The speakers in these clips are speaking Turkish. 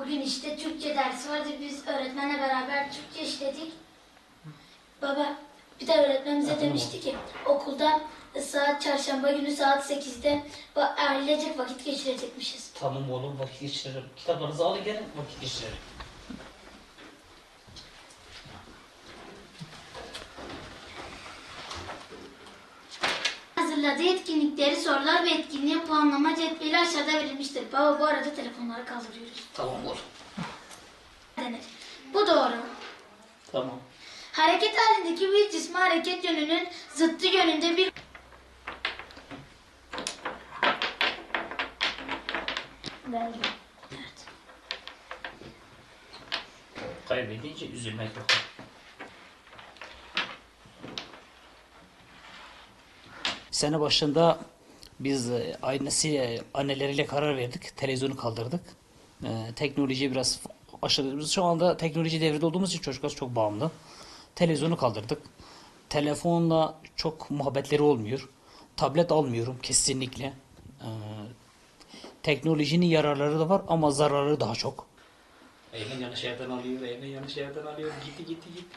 Bugün işte Türkçe dersi vardı. Biz öğretmenle beraber Türkçe işledik. Baba bir de öğretmenimize demişti ki okulda saat çarşamba günü saat 8'de va- ailecek vakit geçirecekmişiz. Tamam oğlum vakit geçirelim. Kitaplarınızı alın gelin vakit geçirelim. Hazırladığı etkinlikleri, sorular ve etkinliğe puanlama cetveli aşağıda verilmiştir. Baba bu arada telefonları kaldırıyoruz. Tamam oğlum. Denir. Bu doğru. Tamam. Hareket halindeki bir cisme hareket yönünün zıttı yönünde bir Verdim. Evet. Kaybedince üzülmek yok. Sene başında biz e, annesi anneleriyle karar verdik. Televizyonu kaldırdık. E, teknolojiye biraz aşırı. Şu anda teknoloji devrinde olduğumuz için çocuklar çok bağımlı. Televizyonu kaldırdık. Telefonla çok muhabbetleri olmuyor. Tablet almıyorum kesinlikle. E, teknolojinin yararları da var ama zararları daha çok. Eymen yanlış yerden alıyor, Eymen yanlış yerden alıyor. Gitti gitti gitti.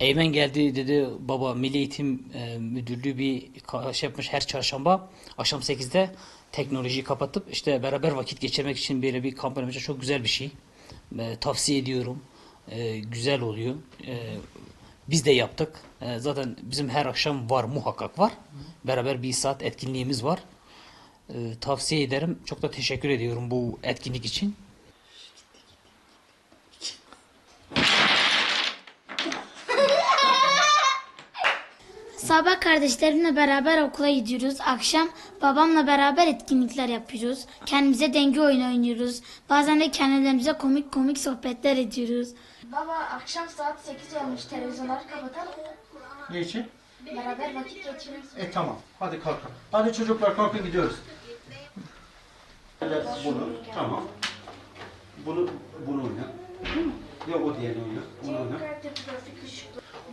Eymen geldi dedi baba Milli Eğitim e, Müdürlüğü bir şey yapmış her çarşamba akşam 8'de teknolojiyi kapatıp işte beraber vakit geçirmek için böyle bir kampanya yapacak. çok güzel bir şey. E, tavsiye ediyorum. E, güzel oluyor. E, biz de yaptık. E, zaten bizim her akşam var muhakkak var. Beraber bir saat etkinliğimiz var. E, tavsiye ederim. Çok da teşekkür ediyorum bu etkinlik için. Sabah kardeşlerimle beraber okula gidiyoruz. Akşam babamla beraber etkinlikler yapıyoruz. Kendimize denge oyunu oynuyoruz. Bazen de kendilerimize komik komik sohbetler ediyoruz. Baba akşam saat 8 olmuş. Televizyonları kapatalım. Ne için? Beraber vakit geçiriyoruz. E tamam. Hadi kalkın. Hadi çocuklar kalkın gidiyoruz. Evet, bunu. Tamam. Bunu bunu oyna. Yok o diğerini oyna. Bunu oyna.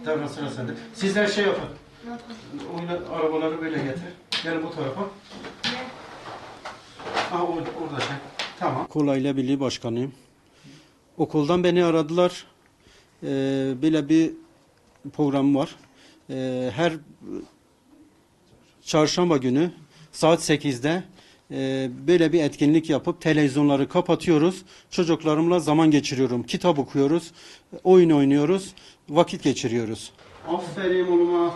Tamam sıra sende. Sizler şey yapın. Oyna arabaları böyle getir. Gelin bu tarafa. Aha or- orada şey. Tamam. Kolayla Birliği Başkanıyım. Okuldan beni aradılar. Ee, böyle bir program var. Ee, her çarşamba günü saat 8'de e, böyle bir etkinlik yapıp televizyonları kapatıyoruz. Çocuklarımla zaman geçiriyorum. Kitap okuyoruz. Oyun oynuyoruz. Vakit geçiriyoruz. Aferin oğluma.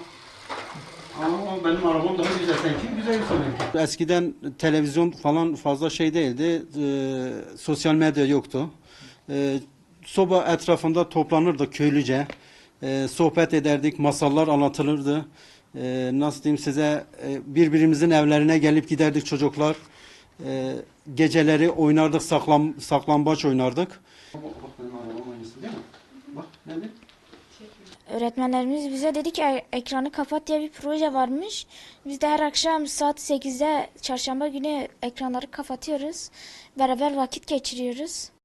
Ama benim arabam daha güzel. Seninki güzel seninki. Eskiden televizyon falan fazla şey değildi. Ee, sosyal medya yoktu. Ee, soba etrafında toplanırdı köylüce. Ee, sohbet ederdik, masallar anlatılırdı. Ee, nasıl diyeyim size e, birbirimizin evlerine gelip giderdik çocuklar. Ee, geceleri oynardık, saklam, saklambaç oynardık. Bak benim arabam aynısı değil mi? Bak nerede? Öğretmenlerimiz bize dedi ki "E- ekranı kapat diye bir proje varmış. Biz de her akşam saat 8'de çarşamba günü ekranları kapatıyoruz. Beraber vakit geçiriyoruz.